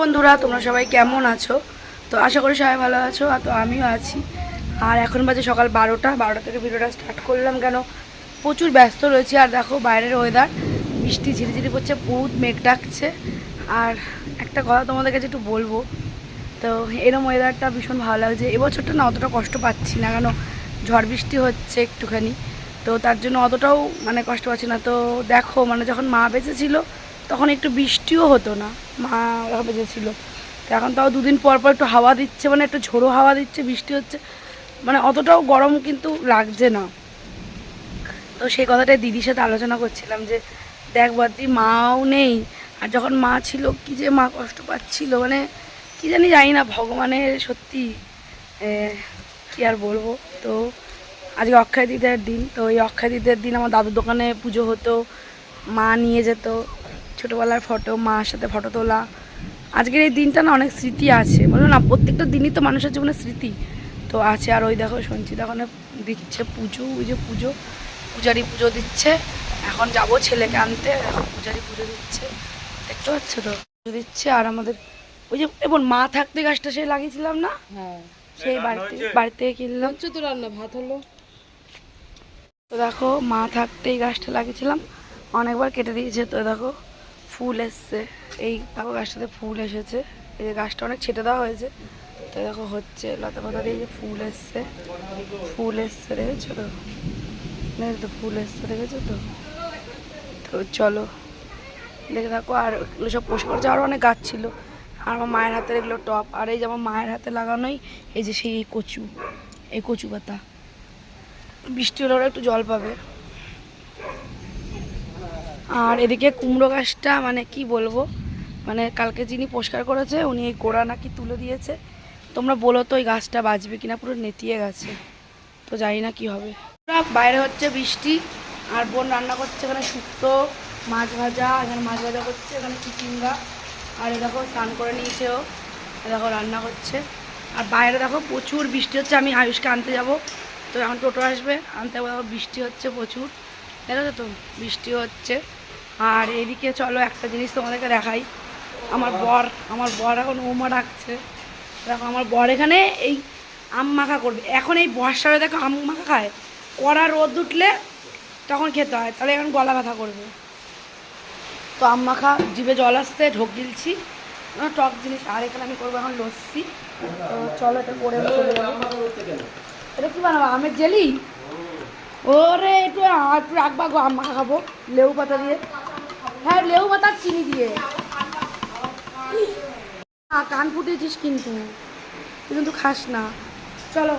বন্ধুরা, তোমরা সবাই কেমন আছো? তো আশা করি সবাই ভালো আছো, আর তো আমিও আছি। আর এখন বাজে সকাল বারোটা বারোটা থেকে ভিডিওটা স্টার্ট করলাম কেন? প্রচুর ব্যস্ত রয়েছে, আর দেখো বাইরের ওয়েদার বৃষ্টি ঝিরিঝিরি পড়ছে, বহুত মেঘ ডাকছে। আর একটা কথা তোমাদের কাছে একটু বলব, তো এরম ওয়েদারটা ভীষণ ভালো লাগছে। এবছরটা না অতটা কষ্ট পাচ্ছি না, কেন? ঝড় বৃষ্টি হচ্ছে একটুখানি, তো তার জন্য অতটাও মানে কষ্ট পাচ্ছি না। তো দেখো মানে যখন মা বেঁচে ছিল তখন একটু বৃষ্টিও হতো না, মা যখন বেঁচে ছিল এখন তাও দুদিন পর পর একটু হাওয়া দিচ্ছে মানে একটু ঝোড়ো হাওয়া দিচ্ছে, বৃষ্টি হচ্ছে মানে অতটাও গরম কিন্তু লাগছে না। তো সেই কথাটাই দিদির সাথে আলোচনা করছিলাম যে, দেখ বাদি মাও নেই। আর যখন মা ছিল, কি যে মা কষ্ট পাচ্ছিল মানে কি জানি জানি না, ভগবানের সত্যি কি আর বলব। তো আজকে অক্ষয় দিদের দিন, তো এই অক্ষয় দিদের দিন আমার দাদুর দোকানে পুজো হতো, মা নিয়ে যেত। ছোটোবেলার ফটো মার সাথে ফটো তোলা। আজকের এই দিনটা না অনেক স্মৃতি আছে। বলো না প্রত্যেকটা দিনই তো মানুষের জীবনে স্মৃতি। তো আছে আর ওই দেখো সঞ্চিতা ওখানে দিচ্ছে পুজো ওই যে পুজো। পূজারি পুজো দিচ্ছে। এখন যাব ছেলেকে আনতে। এখন পূজারি পুজো দিচ্ছে। দেখতে পাচ্ছ তো? পুজো দিচ্ছে আর আমাদের ওই যে এবার মা থাকতে গাছটা সেই লাগিয়েছিলাম না? হ্যাঁ। সেই বাড়িতে বাড়ি থেকে কিনলাম। হচ্ছে তো রান্না ভাত হলো। তো দেখো মা থাকতে এই গাছটা লাগিয়েছিলাম। অনেকবার কেটে দিয়েছে তো দেখো। ফুল এসছে। এই দেখো গাছটাতে ফুল এসেছে। এই যে গাছটা অনেক ছেটে দেওয়া হয়েছে। তো দেখো হচ্ছে লতা পাতা দিয়ে যে ফুল এসছে। ফুল এসছে, দেখেছ তো? তো ফুল এসছে, দেখেছ তো? তো চলো, দেখে থাকো। আর এগুলো সব পোষ করেছে। আরও অনেক গাছ ছিল। আর আমার মায়ের হাতের এগুলো টপ। আর এই যে আমার মায়ের হাতে লাগানোই এই যে সেই কচু, এই কচু পাতা। বৃষ্টি হলে ওরা একটু জল পাবে। আর এদিকে কুমড়ো গাছটা মানে কি বলব মানে কালকে যিনি পরিষ্কার করেছে, উনি এই গোড়া নাকি তুলে দিয়েছে। তোমরা বলো তো ওই গাছটা বাঁচবে কিনা? পুরো নেতিয়ে গেছে। তো জানি না কি হবে। বাইরে হচ্ছে বৃষ্টি, আর বোন রান্না করছে এখানে শুক্তো, মাছ ভাজা, এখানে মাছ ভাজা করছে, এখানে চিচিঙ্গা। আর এ দেখো, স্নান করে নিয়েছে ও। দেখো, রান্না করছে। আর বাইরে দেখো, প্রচুর বৃষ্টি হচ্ছে। আমি আয়ুষকে আনতে যাব। তো এখন টোটো আসবে। আনতে যাব বৃষ্টি হচ্ছে প্রচুর। দেখো তো বৃষ্টি হচ্ছে। আর এদিকে চলো একটা জিনিস তোমাদেরকে দেখাই। আমার বর আমার বর এখন ওমা ডাকছে। দেখো, আমার বর এখানে এই আম মাখা করবে। এখন এই বর্ষারে দেখো আম মাখা খায়। কড়া রোদ উঠলে তখন খেতে হয়। তাহলে এখন গলা ব্যথা করবে। তো আম মাখা, জিভে জল আসতে ঢোক গিলছি। টক জিনিস। আর এখানে আমি করব এখন লস্যি। তো চলো এটা করে এটা কি বানাবো? আমের জেলি? ওরে, একটু একটু রাখবা গো আম খাব। লেবু পাতা দিয়ে। হ্যাঁ লেবু পাতা চিনি দিয়ে। কান ফুটেছিস কিন্তু। তুই কিন্তু খাস না। চলো।